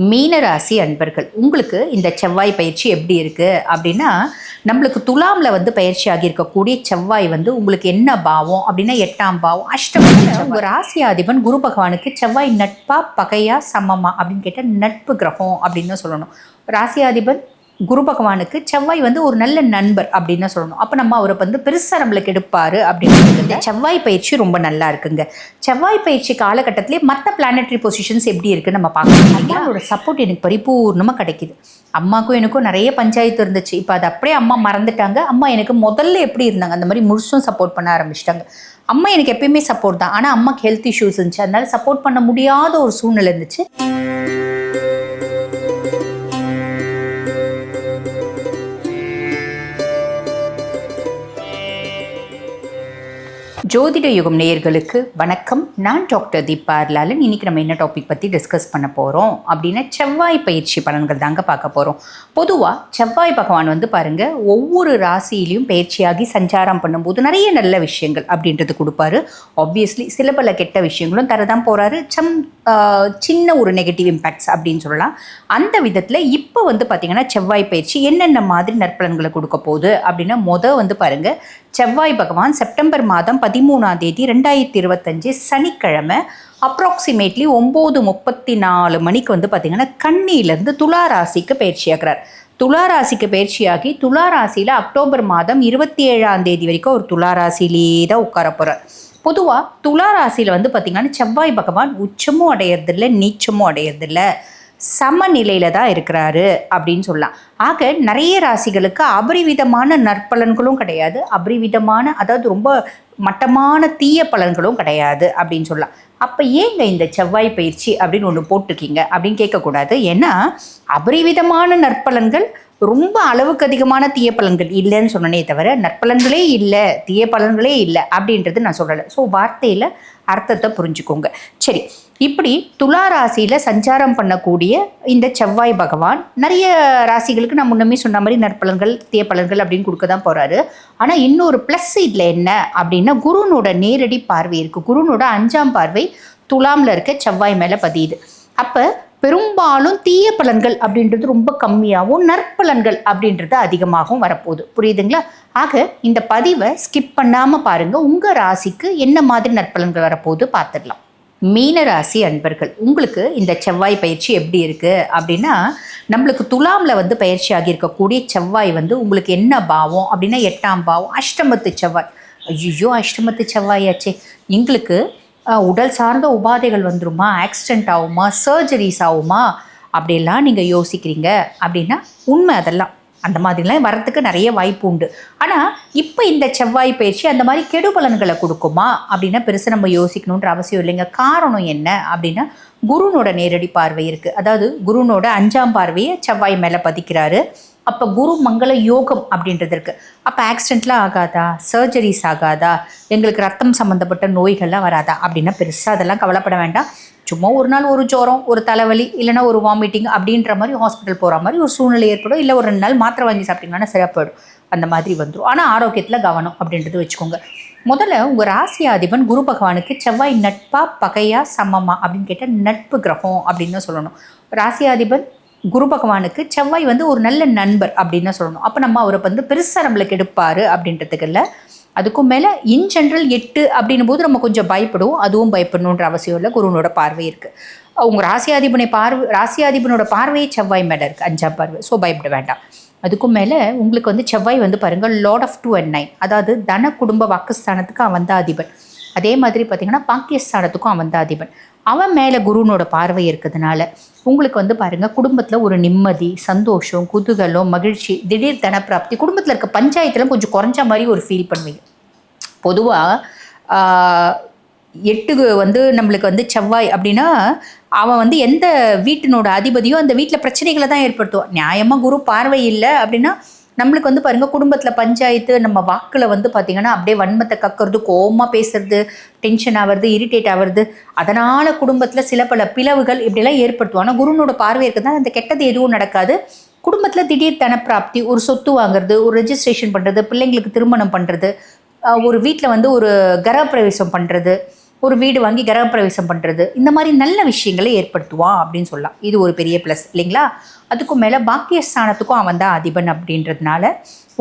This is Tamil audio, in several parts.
மீனராசி அன்பர்கள் உங்களுக்கு இந்த செவ்வாய் பயிற்சி எப்படி இருக்கு? அப்படின்னா நம்மளுக்கு துலாம்ல வந்து பயிற்சி ஆகியிருக்கக்கூடிய செவ்வாய் வந்து உங்களுக்கு என்ன பாவம்? அப்படின்னா எட்டாம் பாவம். அஷ்டமம் உங்க ராசி அதிபன் குரு பகவானுக்கு செவ்வாய் நட்பா பகையா சமமா அப்படின்னு கேட்டால் நட்பு கிரகம் அப்படின்னு சொல்லணும். ராசி அதிபன் குரு பகவானுக்கு செவ்வாய் வந்து ஒரு நல்ல நண்பர் அப்படின்னு தான் சொல்லணும். அப்போ நம்ம அவரை வந்து பெருசாக நம்மளுக்கு எடுப்பார் அப்படின்னு இந்த செவ்வாய் பயிற்சி ரொம்ப நல்லா இருக்குங்க. செவ்வாய் பயிற்சி காலகட்டத்திலே மற்ற பிளானட்ரி பொசிஷன்ஸ் எப்படி இருக்குன்னு நம்ம பார்க்கலாம். அம்மாவோட சப்போர்ட் எனக்கு பரிபூர்ணமாக கிடைக்குது. அம்மாக்கும் எனக்கும் நிறைய பஞ்சாயத்து இருந்துச்சு. இப்போ அது அப்படியே அம்மா மறந்துட்டாங்க. அம்மா எனக்கு முதல்ல எப்படி இருந்தாங்க? அந்த மாதிரி முழுசும் சப்போர்ட் பண்ண ஆரம்பிச்சிட்டாங்க. அம்மா எனக்கு எப்பயுமே சப்போர்ட் தான். ஆனால் அம்மாக்கு ஹெல்த் இஷ்யூஸ் இருந்துச்சு. அதனால சப்போர்ட் பண்ண முடியாத ஒரு சூழ்நிலை இருந்துச்சு. ஜோதிட யுகம் நேயர்களுக்கு வணக்கம். நான் டாக்டர் தீபா லாலன் இன்னைக்கு நம்ம என்ன டாபிக் பற்றி டிஸ்கஸ் பண்ண போகிறோம் அப்படின்னா செவ்வாய் பயிற்சி பலன்கள் தாங்க பார்க்க போகிறோம் பொதுவாக செவ்வாய் பகவான் வந்து பாருங்கள் ஒவ்வொரு ராசியிலையும் பயிற்சியாகி சஞ்சாரம் பண்ணும்போது நிறைய நல்ல விஷயங்கள் அப்படின்றது கொடுப்பாரு. ஆப்வியஸ்லி சில பல கெட்ட விஷயங்களும் தரதான் போகிறாரு சம் சின்ன ஒரு நெகட்டிவ் இம்பேக்ட்ஸ் அப்படின்னு சொல்லலாம். அந்த விதத்தில் இப்போ வந்து பார்த்திங்கன்னா செவ்வாய் பயிற்சி என்னென்ன மாதிரி நற்பலன்களை கொடுக்க போகுது அப்படின்னா மொதல் வந்து பாருங்கள் செவ்வாய் பகவான் செப்டம்பர் மாதம் பதிமூணாம் தேதி ரெண்டாயிரத்தி இருபத்தஞ்சு சனிக்கிழமை அப்ராக்சிமேட்லி ஒம்பது முப்பத்தி நாலு மணிக்கு வந்து பார்த்திங்கன்னா கண்ணியிலேருந்து துலா ராசிக்கு பயிற்சியாகிறார் துலா ராசிக்கு பயிற்சியாகி துலா ராசியில் அக்டோபர் மாதம் இருபத்தி ஏழாம் தேதி வரைக்கும் ஒரு துலா தான் உட்கார போகிறார் பொதுவாக துலா ராசியில் வந்து பார்த்திங்கன்னா செவ்வாய் பகவான் உச்சமும் அடையிறதில்ல நீச்சமும் அடையிறதில்ல. சமநிலையில் தான் இருக்கிறாரு அப்படின்னு சொல்லலாம். ஆக நிறைய ராசிகளுக்கு அபரிவிதமான நற்பலன்களும் கிடையாது. அபரிவிதமான அதாவது ரொம்ப மட்டமான தீய பலன்களும் கிடையாது அப்படின்னு சொல்லலாம். அப்போ ஏங்க இந்த செவ்வாய் பயிற்சி அப்படின்னு ஒன்று போட்டிருக்கீங்க அப்படின்னு கேட்கக்கூடாது. ஏன்னா அபரிவிதமான நற்பலன்கள் ரொம்ப அளவுக்கு அதிகமான தீய பலன்கள் இல்லைன்னு சொன்னனே தவிர நற்பலன்களே இல்லை தீய பலன்களே இல்லை அப்படின்றது நான் சொல்லலை. ஸோ வார்த்தையில் அர்த்தத்தை புரிஞ்சுக்கோங்க. சரி இப்படி துலா ராசியில் சஞ்சாரம் பண்ணக்கூடிய இந்த செவ்வாய் பகவான் நிறைய ராசிகளுக்கு நான் முன்னமே சொன்ன மாதிரி நற்பலன்கள் தீய பலன்கள் அப்படின்னு கொடுக்க தான் போகிறாரு ஆனால் இன்னொரு ப்ளஸ் இதில் என்ன அப்படின்னா குருனோட நேரடி பார்வை இருக்குது குருனோட அஞ்சாம் பார்வை துலாமில் இருக்க செவ்வாய் மேலே பதியுது. அப்போ பெரும்பாலும் தீய பலன்கள் அப்படின்றது ரொம்ப கம்மியாகவும் நற்பலன்கள் அப்படின்றது அதிகமாகவும் வரப்போகுது. புரியுதுங்களா? ஆக இந்த பதிவை ஸ்கிப் பண்ணாமல் பாருங்கள் உங்கள் ராசிக்கு என்ன மாதிரி நற்பலன்கள் வரப்போகுது பார்த்துடலாம். மீன ராசி அன்பர்கள் உங்களுக்கு இந்த செவ்வாய் பயிற்சி எப்படி இருக்குது அப்படின்னா நம்மளுக்கு துலாமில் வந்து பயிற்சி ஆகியிருக்கக்கூடிய செவ்வாய் வந்து உங்களுக்கு என்ன பாவம் அப்படின்னா எட்டாம் பாவம் அஷ்டமத்து செவ்வாய். ஐயோ அஷ்டமத்து செவ்வாயாச்சே. எங்களுக்கு உடல் சார்ந்த உபாதைகள் வந்துருமா? ஆக்சிடென்ட் ஆகுமா? சர்ஜரிஸ் ஆகுமா? அப்படிலாம் நீங்கள் யோசிக்கிறீங்க. அப்படின்னா உண்மை அதெல்லாம். அந்த மாதிரிலாம் வரத்துக்கு நிறைய வாய்ப்பு உண்டு. ஆனால் இப்போ இந்த செவ்வாய் பயிற்சி அந்த மாதிரி கெடுபலன்களை கொடுக்குமா? அப்படின்னா பெருசாக நம்ம யோசிக்கணுன்ற அவசியம் இல்லைங்க. காரணம் என்ன? அப்படின்னா குருனோட நேரடி பார்வை இருக்குது அதாவது குருனோட அஞ்சாம் பார்வையை செவ்வாய் மேலே பதிக்கிறாரு. அப்போ குரு மங்கள யோகம் அப்படின்றது இருக்குது அப்போ ஆக்சிடென்ட்லாம் ஆகாதா? சர்ஜரிஸ் ஆகாதா? எங்களுக்கு ரத்தம் சம்மந்தப்பட்ட நோய்கள்லாம் வராதா? அப்படின்னா பெருசாக அதெல்லாம் கவலைப்பட வேண்டாம். சும்மா ஒரு நாள் ஒரு ஜுரம் ஒரு தலைவலி இல்லைனா ஒரு வாமிட்டிங் அப்படின்ற மாதிரி ஹாஸ்பிட்டல் போகிற மாதிரி ஒரு சூழ்நிலை ஏற்படும். இல்லை ஒரு ரெண்டு நாள் மாத்திரை வாங்கி சாப்பிட்டீங்கன்னா சரியாக போயிடும். அந்த மாதிரி வந்துடும் ஆனால் ஆரோக்கியத்தில் கவனம் அப்படின்றது வச்சுக்கோங்க. முதல்ல உங்கள் ராசி அதிபன் குரு பகவானுக்கு செவ்வாய் நட்பா பகையா சமமா அப்படின்னு கேட்டால் நட்பு கிரகம் அப்படின்னு தான் சொல்லணும். ராசியாதிபன் குரு பகவானுக்கு செவ்வாய் வந்து ஒரு நல்ல நண்பர் அப்படின்னு தான் சொல்லணும். அப்போ நம்ம அவரை வந்து பெருசாக நம்மளுக்கு எடுப்பார் அப்படின்றதுக்கு இல்லை அதுக்கும் மேலே இன் ஜென்ரல் எட்டு அப்படின்னும் போது நம்ம கொஞ்சம் பயப்படுவோம். அதுவும் பயப்படணுன்ற அவசியம் இல்லை. குருவனோட பார்வை இருக்குது உங்கள் ராசியாதிபனை பார்வை ராசியாதிபனோட பார்வையே செவ்வாய் மேலே இருக்குது அஞ்சாம் பார்வை. ஸோ பயப்பட வேண்டாம். அதுக்கும் மேலே உங்களுக்கு வந்து செவ்வாய் வந்து பாருங்கள் lord of two and nine அதாவது தன குடும்ப வாக்குஸ்தானத்துக்கு அவன் தான் அதிபன். அதே மாதிரி பார்த்திங்கன்னா பாக்கியஸ்தானத்துக்கும் அவன் தான் அதிபன். அவன் மேலே குருனோட பார்வை இருக்கிறதுனால உங்களுக்கு வந்து பாருங்கள் குடும்பத்தில் ஒரு நிம்மதி சந்தோஷம் குதூகலம் மகிழ்ச்சி திடீர் தனப்பிராப்தி குடும்பத்தில் இருக்க பஞ்சாயத்துலாம் கொஞ்சம் குறைஞ்ச மாதிரி ஒரு ஃபீல் பண்ணுவீங்க. பொதுவாக எட்டு வந்து நம்மளுக்கு வந்து செவ்வாய் அப்படின்னா அவன் வந்து எந்த வீட்டினோட அதிபதியோ அந்த வீட்டில் பிரச்சனைகளை தான் ஏற்படுத்துவான். நியாயமாக குரு பார்வை இல்லை அப்படின்னா நம்மளுக்கு வந்து பாருங்க குடும்பத்தில் பஞ்சாயத்து நம்ம வாக்கில் வந்து பார்த்திங்கன்னா அப்படியே வன்மத்தை கக்கிறது கோவமாக பேசுறது டென்ஷன் ஆகிறது இரிட்டேட் ஆகிறது அதனால் குடும்பத்தில் சில பல பிளவுகள் இப்படிலாம் ஏற்படுத்துவோம் ஆனால் குருனோட பார்வை இருக்கிறதுனால அந்த கெட்டது எதுவும் நடக்காது. குடும்பத்தில் திடீர் தனப்பிராப்தி ஒரு சொத்து வாங்குறது ஒரு ரெஜிஸ்ட்ரேஷன் பண்ணுறது பிள்ளைங்களுக்கு திருமணம் பண்ணுறது ஒரு வீட்டில் வந்து ஒரு கிரகப்பிரவேசம் பண்ணுறது ஒரு வீடு வாங்கி கிரகப்பிரவேசம் பண்ணுறது இந்த மாதிரி நல்ல விஷயங்களை ஏற்படுத்துவான் அப்படின்னு சொல்லலாம். இது ஒரு பெரிய ப்ளஸ் இல்லைங்களா? அதுக்கும் மேலே பாக்கியஸ்தானத்துக்கும் அவன் தான் அதிபன் அப்படின்றதுனால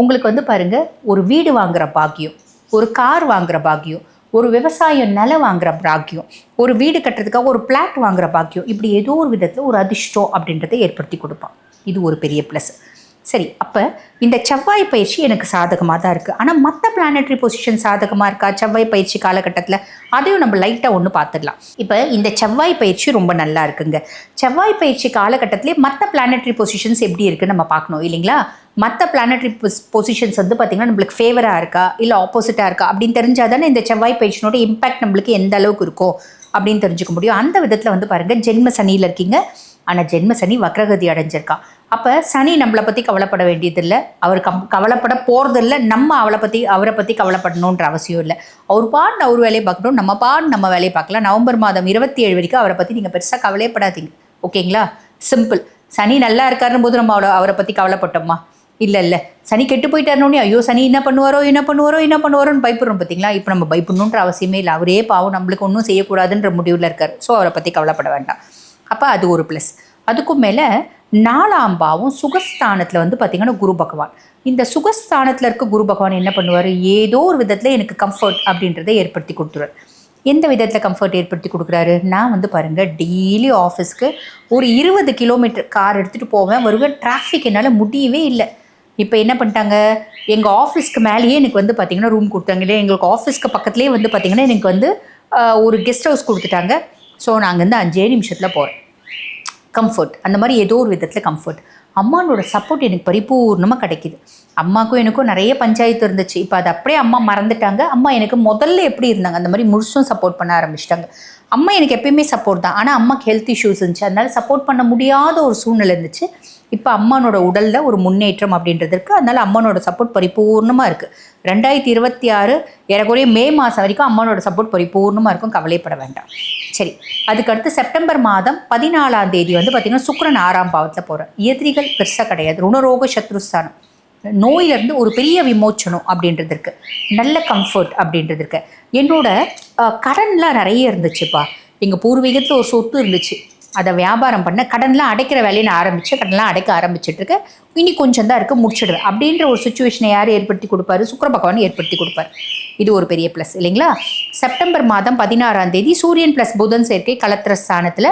உங்களுக்கு வந்து பாருங்கள் ஒரு வீடு வாங்குற பாக்கியம் ஒரு கார் வாங்குகிற பாக்கியம் ஒரு விவசாயம் நிலம் வாங்குகிற பாக்கியம் ஒரு வீடு கட்டுறதுக்காக ஒரு பிளாட் வாங்குற பாக்கியம் இப்படி ஏதோ ஒரு விதத்தில் ஒரு அதிர்ஷ்டம் அப்படின்றத ஏற்படுத்தி கொடுப்பான். இது ஒரு பெரிய ப்ளஸ் சரி அப்போ இந்த செவ்வாய் பயிற்சி எனக்கு சாதகமாக தான் இருக்குது ஆனால் மற்ற பிளானட்ரி பொசிஷன் சாதகமாக இருக்கா? செவ்வாய் பயிற்சி காலகட்டத்தில் அதையும் நம்ம லைட்டாக ஒன்று பார்த்துடலாம் இப்போ இந்த செவ்வாய் பயிற்சி ரொம்ப நல்லா இருக்குங்க. செவ்வாய் பயிற்சி காலகட்டத்திலே மற்ற பிளானட்ரி பொசிஷன்ஸ் எப்படி இருக்குன்னு நம்ம பார்க்கணும் இல்லைங்களா? மற்ற பிளானட்ரி பொசிஷன்ஸ் வந்து பார்த்திங்கன்னா நம்மளுக்கு ஃபேவராக இருக்கா? இல்லை ஆப்போசிட்டாக இருக்கா? அப்படின்னு தெரிஞ்சால் தானே இந்த செவ்வாய் பயிற்சினோட இம்பாக்ட் நம்மளுக்கு எந்த அளவுக்கு இருக்கோ அப்படின்னு தெரிஞ்சுக்க முடியும். அந்த விதத்தில் வந்து பாருங்கள் ஜென்ம சனியில் இருக்கீங்க. ஆனால் ஜென்ம சனி வக்ரகதி அடைஞ்சிருக்கா. அப்போ சனி நம்மளை பற்றி கவலைப்பட வேண்டியதில்லை. அவர் கம் கவலைப்பட போகிறதில்ல நம்ம அவளை பற்றி அவரை பற்றி கவலைப்படணுன்ற அவசியம் இல்லை. அவர் பாடு அவர் வேலையை பார்க்கணும். நம்ம பாடு நம்ம வேலையை பார்க்கலாம். நவம்பர் மாதம் இருபத்தி ஏழு வரைக்கும் அவரை பற்றி நீங்கள் பெருசாக கவலையப்படாதீங்க ஓகேங்களா சிம்பிள் சனி நல்லா இருக்காருன்னு போது நம்ம அவளை அவரை பற்றி கவலைப்பட்டோமா? இல்லை இல்லை. சனி கெட்டு போயிட்டாருனோடனே ஐயோ சனி என்ன பண்ணுவாரோ என்ன பண்ணுவாரோ என்ன பண்ணுவாரோன்னு பயப்படுறோம் பார்த்தீங்களா இப்போ நம்ம பயப்படணுன்ற அவசியமே இல்லை. அவரே பாவம் நம்மளுக்கு ஒன்றும் செய்யக்கூடாதுன்ற முடிவில் இருக்கார். ஸோ அவரை பற்றி கவலைப்பட வேண்டாம். அப்போ அது ஒரு ப்ளஸ் அதுக்கும் மேலே நாலாம் பாவம் சுகஸ்தானத்தில் வந்து பார்த்திங்கன்னா குரு பகவான். இந்த சுகஸ்தானத்தில் இருக்க குரு பகவான் என்ன பண்ணுவார்? ஏதோ ஒரு விதத்தில் எனக்கு கம்ஃபர்ட் அப்படின்றத ஏற்படுத்தி கொடுத்துருவார். எந்த விதத்தில் கம்ஃபர்ட் ஏற்படுத்தி கொடுக்குறாரு? நான் வந்து பாருங்கள் டெய்லி ஆஃபீஸ்க்கு ஒரு இருபது கிலோமீட்டர் கார் எடுத்துகிட்டு போவேன். வருவேன் டிராஃபிக் என்னால் முடியவே இல்லை. இப்போ என்ன பண்ணிட்டாங்க? எங்கள் ஆஃபீஸ்க்கு மேலேயே எனக்கு வந்து பார்த்திங்கன்னா ரூம் கொடுத்தாங்க இல்லை எங்களுக்கு ஆஃபீஸ்க்கு பக்கத்துலேயே வந்து பார்த்திங்கன்னா எனக்கு வந்து ஒரு கெஸ்ட் ஹவுஸ் கொடுத்துட்டாங்க. ஸோ நாங்கள் வந்து அஞ்சே நிமிஷத்தில் போகிறேன் கம்ஃபர்ட் அந்த மாதிரி ஏதோ ஒரு விதத்தில் கம்ஃபர்ட் அம்மானோட சப்போர்ட் எனக்கு பரிபூர்ணமாக கிடைக்கிது. அம்மாக்கும் எனக்கும் நிறைய பஞ்சாயத்து இருந்துச்சு. இப்போ அது அப்படியே அம்மா மறந்துட்டாங்க. அம்மா எனக்கு முதல்ல எப்படி இருந்தாங்க? அந்த மாதிரி முழுசும் சப்போர்ட் பண்ண ஆரம்பிச்சிட்டாங்க. அம்மா எனக்கு எப்பயுமே சப்போர்ட் தான். ஆனால் அம்மாக்கு ஹெல்த் இஷ்யூஸ் இருந்துச்சு. அதனால சப்போர்ட் பண்ண முடியாத ஒரு சூழ்நிலை இருந்துச்சு. இப்போ அம்மானோட உடலில் ஒரு முன்னேற்றம் அப்படின்றது இருக்குது அதனால அம்மானோட சப்போர்ட் பரிபூர்ணமாக இருக்குது ரெண்டாயிரத்தி இருபத்தி ஆறு ஏறக்குறைய மே மாதம் வரைக்கும் அம்மானோட சப்போர்ட் பரிபூர்ணமாக இருக்கும். கவலைப்பட வேண்டாம். சரி அதுக்கடுத்து செப்டம்பர் மாதம் பதினாலாம் தேதி வந்து பார்த்திங்கன்னா சுக்கிரன் ஆறாம் பாவத்தில் போகிறேன் எதிரிகள் பெருசாக கிடையாது. ருணரோக சத்ருஸ்தானம் நோயிலேருந்து ஒரு பெரிய விமோச்சனம் அப்படின்றது இருக்குது நல்ல கம்ஃபர்ட் அப்படின்றது இருக்குது என்னோட கடன்லாம் நிறைய இருந்துச்சுப்பா. எங்கள் பூர்வீகத்தில் ஒரு சொத்து இருந்துச்சு. அதை வியாபாரம் பண்ண கடன்லாம் அடைக்கிற வேலையை நான் ஆரம்பித்தேன் கடன்லாம் அடைக்க ஆரம்பிச்சிட்டு இருக்கேன். இனி கொஞ்சம் தான் இருக்குது முடிச்சிடுவேன். அப்படின்ற ஒரு சுச்சுவேஷனை யார் ஏற்படுத்தி கொடுப்பாரு? சுக்கர பகவான் ஏற்படுத்தி கொடுப்பாரு. இது ஒரு பெரிய ப்ளஸ் இல்லைங்களா? செப்டம்பர் மாதம் பதினாறாம் தேதி சூரியன் ப்ளஸ் புதன் சேர்க்கை கலத்திர ஸ்தானத்தில்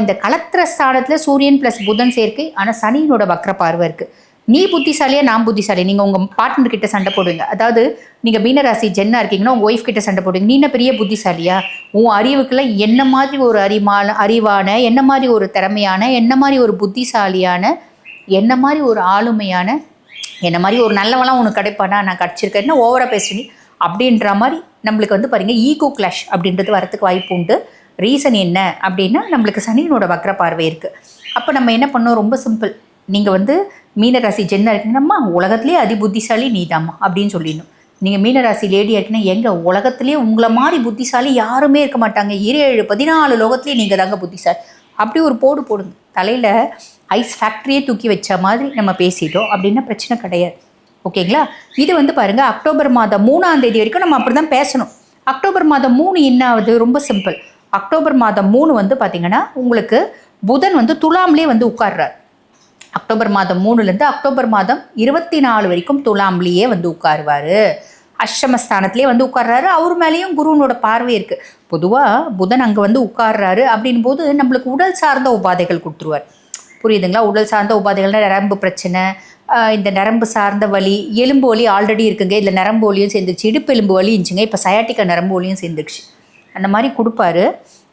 இந்த கலத்திர ஸ்தானத்தில் சூரியன் ப்ளஸ் புதன் சேர்க்கை ஆனால் சனியினோட வக்ர பார்வை இருக்குது நீ புத்திசாலியா நான் புத்திசாலி. நீங்கள் உங்கள் பார்ட்னர் கிட்ட சண்டை போடுவீங்க. அதாவது நீங்கள் மீனராசி ஜென்னா இருக்கீங்கன்னா உங்கள் ஒய்ஃப் கிட்ட சண்டை போடுவீங்க. நீ என்ன பெரிய புத்திசாலியா? உன் அறிவுக்குள்ள என்ன மாதிரி ஒரு அறிமான அறிவான என்ன மாதிரி ஒரு திறமையான என்ன மாதிரி ஒரு புத்திசாலியான என்ன மாதிரி ஒரு ஆளுமையான என்ன மாதிரி ஒரு நல்லவெல்லாம் உனக்கு கிடைப்பானா? நான் கிடச்சிருக்கேன். என்ன ஓவராக பேசுறீ? அப்படின்ற மாதிரி நம்மளுக்கு வந்து பாருங்கள் ஈகோ கிளாஷ் அப்படின்றது வரத்துக்கு வாய்ப்பு உண்டு. ரீசன் என்ன அப்படின்னா நம்மளுக்கு சனியினோட வக்ர பார்வை இருக்குது அப்போ நம்ம என்ன பண்ணோம் ரொம்ப சிம்பிள் நீங்கள் வந்து மீனராசி ஜென்னா இருக்கீங்கன்னா உலகத்துலேயே அதி புத்திசாலி நீதாம்மா அப்படின்னு சொல்லிடணும். நீங்கள் மீனராசி லேடியாக இருக்கீங்கன்னா எங்கள் உலகத்துலேயே உங்களை மாதிரி புத்திசாலி யாருமே இருக்க மாட்டாங்க. ஏழு பதினாலு லோகத்துலேயே நீங்கள் தாங்க புத்திசாலி. அப்படி ஒரு போடு போடுங்க. தலையில் ஐஸ் ஃபேக்ட்ரியே தூக்கி வச்ச மாதிரி நம்ம பேசிட்டோம். அப்படின்னா பிரச்சனை கிடையாது. ஓகேங்களா இது வந்து பாருங்கள் அக்டோபர் மாதம் மூணாம் தேதி வரைக்கும் நம்ம அப்படி தான் பேசணும். அக்டோபர் மாதம் மூணு என்ன ஆகுது ரொம்ப சிம்பிள் அக்டோபர் மாதம் மூணு வந்து பார்த்திங்கன்னா உங்களுக்கு புதன் வந்து துலாம்லேயே வந்து உட்கார்றார். அக்டோபர் மாதம் மூணுலேருந்து அக்டோபர் மாதம் இருபத்தி நாலு வரைக்கும் துலாம்லேயே வந்து உட்காருவார். அஷ்டமஸ்தானத்திலே வந்து உட்கார்றாரு. அவர் மேலேயும் குருவனோட பார்வை இருக்குது பொதுவாக புதன் அங்கே வந்து உட்கார்றாரு அப்படின் போது நம்மளுக்கு உடல் சார்ந்த உபாதைகள் கொடுத்துருவார். புரியுதுங்களா? உடல் சார்ந்த உபாதைகள்னா நரம்பு பிரச்சனை இந்த நரம்பு சார்ந்த வலி எலும்பு வலி ஆல்ரெடி இருக்குங்க. இதில் நரம்பு வலியும் சேர்ந்துச்சு இடுப்பு எலும்பு வலி இருந்துச்சுங்க. இப்போ சயாட்டிக்கா நரம்பு வலியும் சேர்ந்துருச்சு. அந்த மாதிரி கொடுப்பாரு.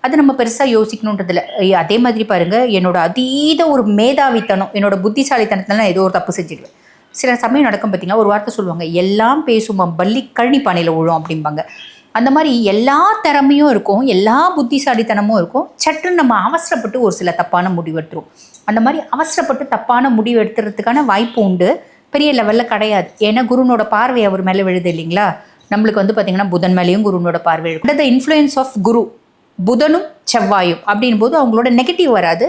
அது நம்ம பெருசாக யோசிக்கணுன்றதில்ல. அதே மாதிரி பாருங்கள் என்னோட அதீத ஒரு மேதாவித்தனம் என்னோட புத்திசாலித்தனத்தில் நான் ஏதோ ஒரு தப்பு செஞ்சுடுவேன். சில சமயம் நடக்கும் பார்த்தீங்கன்னா ஒரு வார்த்தை சொல்லுவாங்க எல்லாம் பேசுமா பள்ளி கழனி பானையில் விழும் அப்படிம்பாங்க. அந்த மாதிரி எல்லா திறமையும் இருக்கும் எல்லா புத்திசாலித்தனமும் இருக்கும். சற்று நம்ம அவசரப்பட்டு ஒரு சில தப்பான முடிவு எடுத்துரும் அந்த மாதிரி அவசரப்பட்டு தப்பான முடிவு எடுத்துறதுக்கான வாய்ப்பு உண்டு. பெரிய லெவலில் கிடையாது. ஏன்னா குருனோட பார்வை அவர் மேலே விழுது இல்லைங்களா? நம்மளுக்கு வந்து பார்த்தீங்கன்னா புதன் மேலேயும் குருனோட பார்வை த இன்ஃப்ளூயன்ஸ் ஆஃப் குரு. புதனும் செவ்வாயும் அப்படின் போது அவங்களோட நெகட்டிவ் வராது.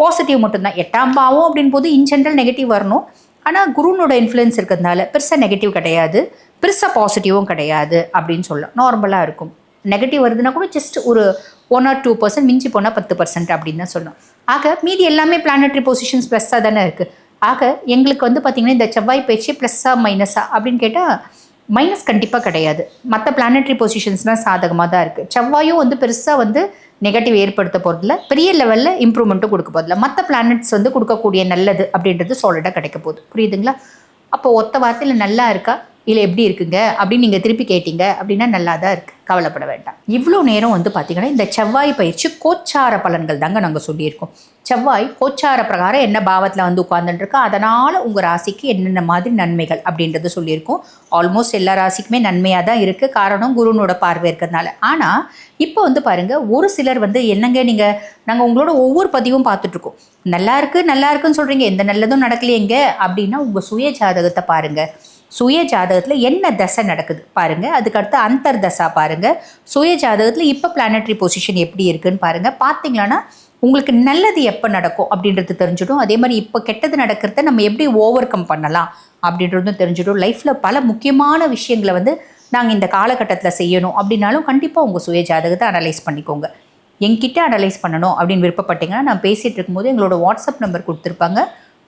பாசிட்டிவ் மட்டும்தான். எட்டாம் பாவம் அப்படின் போது இன் ஜென்ரல் நெகட்டிவ் வரணும். ஆனால் குருனோட இன்ஃப்ளூயன்ஸ் இருக்கிறதுனால பெருசாக நெகட்டிவ் கிடையாது. பெருசாக பாசிட்டிவும் கிடையாது அப்படின்னு சொல்லலாம். நார்மலாக இருக்கும். நெகட்டிவ் வருதுன்னா கூட ஜஸ்ட் ஒரு ஒன் ஆர் டூ பர்சன்ட் மிஞ்சி போனால் பத்து பர்சன்ட் அப்படின்னு தான் சொல்லணும். ஆக மீதி எல்லாமே பிளானட்ரி பொசிஷன்ஸ் ப்ளஸ்ஸாக தானே இருக்குது ஆக எங்களுக்கு வந்து பார்த்திங்கன்னா இந்த செவ்வாய் பயிற்சி ப்ளஸ்ஸாக மைனஸா அப்படின்னு கேட்டால் மைனஸ் கண்டிப்பாக கிடையாது. மற்ற பிளானட்ரி பொசிஷன்ஸ்னால் சாதகமாக தான் இருக்குது செவ்வாயும் வந்து பெருசாக வந்து நெகட்டிவ் ஏற்படுத்த போகிறதில்ல பெரிய லெவலில் இம்ப்ரூவ்மெண்ட்டும் கொடுக்க போதில்ல மற்ற பிளானட்ஸ் வந்து கொடுக்கக்கூடிய நல்லது அப்படின்றது சாலிடாக கிடைக்க போகுது. புரியுதுங்களா? அப்போ ஒத்த வார்த்தையில் நல்லா இருக்கா? இல்லை எப்படி இருக்குங்க? அப்படின்னு நீங்கள் திருப்பி கேட்டீங்க அப்படின்னா நல்லா தான் இருக்குது கவலைப்பட வேண்டாம். இவ்வளோ நேரம் வந்து பார்த்தீங்கன்னா இந்த செவ்வாய் பயிற்சி கோச்சார பலன்கள் தாங்க நாங்கள் சொல்லியிருக்கோம். செவ்வாய் கோச்சார பிரகாரம் என்ன பாவத்தில் வந்து உட்கார்ந்துட்டுருக்கா அதனால் உங்கள் ராசிக்கு என்னென்ன மாதிரி நன்மைகள் அப்படின்றது சொல்லியிருக்கோம். ஆல்மோஸ்ட் எல்லா ராசிக்குமே நன்மையாக தான் இருக்குது காரணம் குருனோட பார்வை இருக்கிறதுனால. ஆனால் இப்போ வந்து பாருங்கள் ஒரு சிலர் வந்து என்னங்க நீங்கள் நாங்கள் உங்களோட ஒவ்வொரு பதிவும் பார்த்துட்ருக்கோம் நல்லா இருக்குது நல்லா இருக்குன்னு சொல்கிறீங்க எந்த நல்லதும் நடக்கலையேங்க. அப்படின்னா உங்கள் சுய ஜாதகத்தை பாருங்கள் சுய ஜாதகத்தில் என்ன தசை நடக்குது பாருங்கள் அதுக்கடுத்து அந்தர் தசா பாருங்கள் சுய ஜாதகத்தில் இப்போ பிளானட்ரி பொசிஷன் எப்படி இருக்குன்னு பாருங்கள் பார்த்தீங்களான்னா உங்களுக்கு நல்லது எப்போ நடக்கும் அப்படின்றது தெரிஞ்சிடும். அதே மாதிரி இப்போ கெட்டது நடக்கிறத நம்ம எப்படி ஓவர் கம் பண்ணலாம் அப்படின்றதும் தெரிஞ்சிடும். லைஃப்பில் பல முக்கியமான விஷயங்களை வந்து நாங்கள் இந்த காலகட்டத்தில் செய்யணும் அப்படின்னாலும் கண்டிப்பாக உங்கள் சுய ஜாதகத்தை அனலைஸ் பண்ணிக்கோங்க. எங்கிட்ட அனலைஸ் பண்ணணும் அப்படின்னு விருப்பப்பட்டீங்கன்னா நான் பேசிகிட்டு இருக்கும்போது எங்களோட வாட்ஸ்அப் நம்பர் கொடுத்துருப்பாங்க.